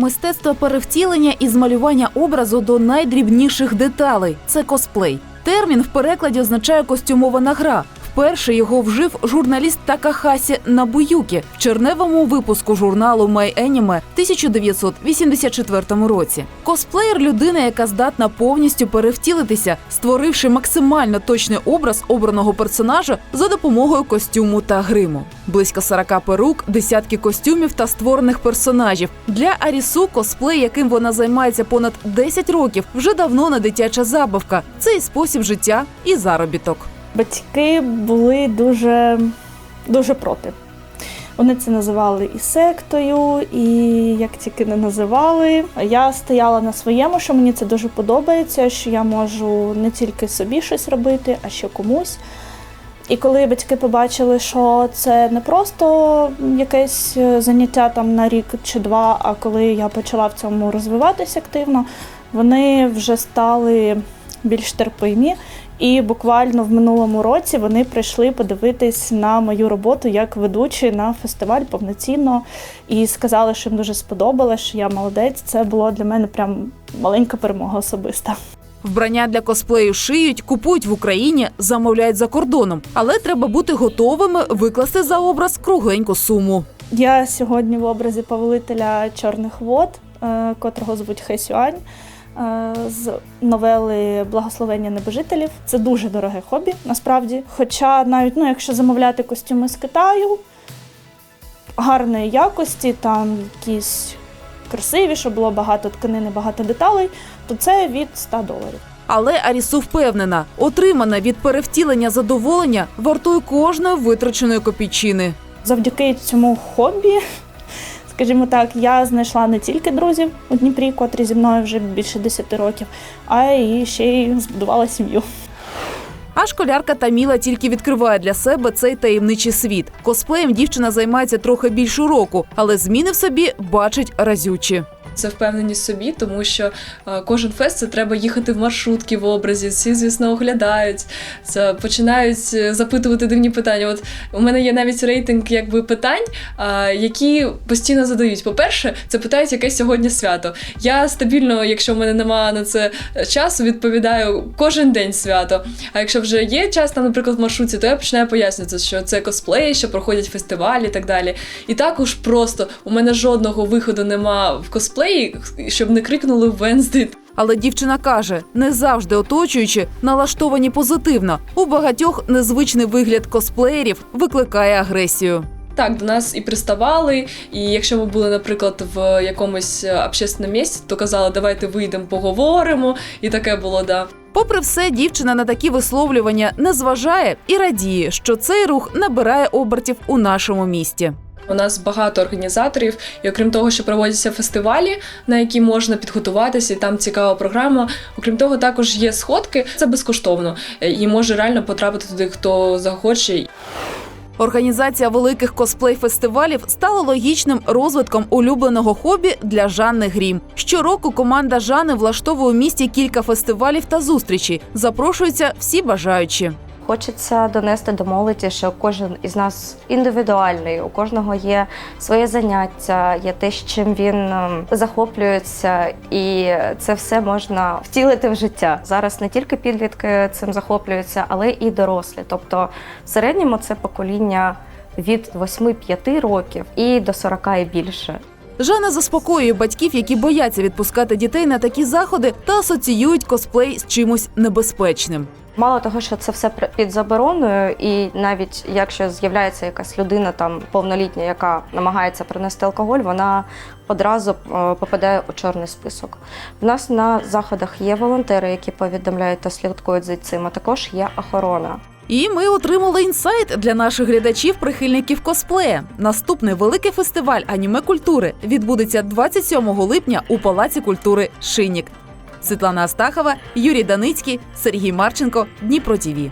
Мистецтво перевтілення і змалювання образу до найдрібніших деталей це косплей. Термін в перекладі означає костюмована гра. Вперше його вжив журналіст Такахасі Набуюкі в черневому випуску журналу My Anime 1984 році. Косплеєр людина, яка здатна повністю перевтілитися, створивши максимально точний образ обраного персонажа за допомогою костюму та гриму. Близько 40 перук, десятки костюмів та створених персонажів. Для Арісу косплей, яким вона займається понад 10 років, вже давно не дитяча забавка. Це і спосіб життя, і заробіток. Батьки були дуже, дуже проти. Вони це називали і сектою, і як тільки не називали. Я стояла на своєму, що мені це дуже подобається, що я можу не тільки собі щось робити, а ще комусь. І коли батьки побачили, що це не просто якесь заняття там на рік чи два, а коли я почала в цьому розвиватися активно, вони вже стали більш терпимі. І буквально в минулому році вони прийшли подивитись на мою роботу як ведучі на фестиваль повноцінно і сказали, що їм дуже сподобалось, що я молодець. Це було для мене прям маленька перемога особиста. Вбрання для косплею шиють, купують в Україні, замовляють за кордоном, але треба бути готовими викласти за образ кругленьку суму. Я сьогодні в образі повелителя чорних вод, е, котрого звуть Хесюань. Е, З новели Благословення небожителів. Це дуже дороге хобі, насправді. Хоча навіть ну, якщо замовляти костюми з Китаю гарної якості, там якісь красиві, щоб було багато тканини, багато деталей, то це від 100 доларів. Але Арісу впевнена, отримане від перевтілення задоволення вартує кожної витраченої копійчини. Завдяки цьому хобі, скажімо так, я знайшла не тільки друзів у Дніпрі, котрі зі мною вже більше 10 років, а і ще й збудувала сім'ю. А школярка Таміла тільки відкриває для себе цей таємничий світ. Косплеєм дівчина займається трохи більше року, але зміни в собі бачить разючі. Це впевненість собі, тому що е, кожен фест це треба їхати в маршрутки в образі. Всі, звісно, оглядають, це починають е, запитувати дивні питання. От у мене є навіть рейтинг якби питань, е, які постійно задають. По-перше, це питають, яке сьогодні свято. Я стабільно, якщо в мене немає на це часу, відповідаю кожен день свято. А якщо вже є час, там, наприклад, в маршрутці, то я починаю пояснювати, що це косплеї, що проходять фестивалі і так далі. І також просто у мене жодного виходу нема в косплеї, щоб не крикнули Венздей. Але дівчина каже, не завжди оточуючи налаштовані позитивно. У багатьох незвичний вигляд косплеєрів викликає агресію. Так, до нас і приставали, і якщо ми були, наприклад, в якомусь е, общественному місці, то казали, давайте вийдемо, поговоримо, і таке було, да. Попри все, дівчина на такі висловлювання не зважає і радіє, що цей рух набирає обертів у нашому місті. У нас багато організаторів, і окрім того, що проводяться фестивалі, на які можна підготуватися, і там цікава програма. Окрім того, також є сходки. Це безкоштовно е, і може реально потрапити туди, хто захоче. Організація великих косплей-фестивалів стала логічним розвитком улюбленого хобі для Жанни Грім. Щороку команда Жани влаштовує у місті кілька фестивалів та зустрічей. Запрошуються всі бажаючі. Хочеться донести до молоді, що кожен із нас індивідуальний, у кожного є своє заняття, є те, чим він ем, захоплюється, і це все можна втілити в життя. Зараз не тільки підлітки цим захоплюються, але і дорослі. Тобто, в середньому це покоління від 8-5 років і до 40 і більше. Жанна заспокоює батьків, які бояться відпускати дітей на такі заходи та асоціюють косплей з чимось небезпечним. Мало того, що це все під забороною, і навіть якщо з'являється якась людина там повнолітня, яка намагається принести алкоголь, вона одразу е, попадає у чорний список. В нас на заходах є волонтери, які повідомляють та слідкують за цим. А також є охорона. І ми отримали інсайт для наших глядачів, прихильників косплея. Наступний великий фестиваль аніме культури відбудеться 27 липня у Палаці культури Шинік. Світлана Астахова, Юрій Даницький, Сергій Марченко, Дніпро ТІВІ.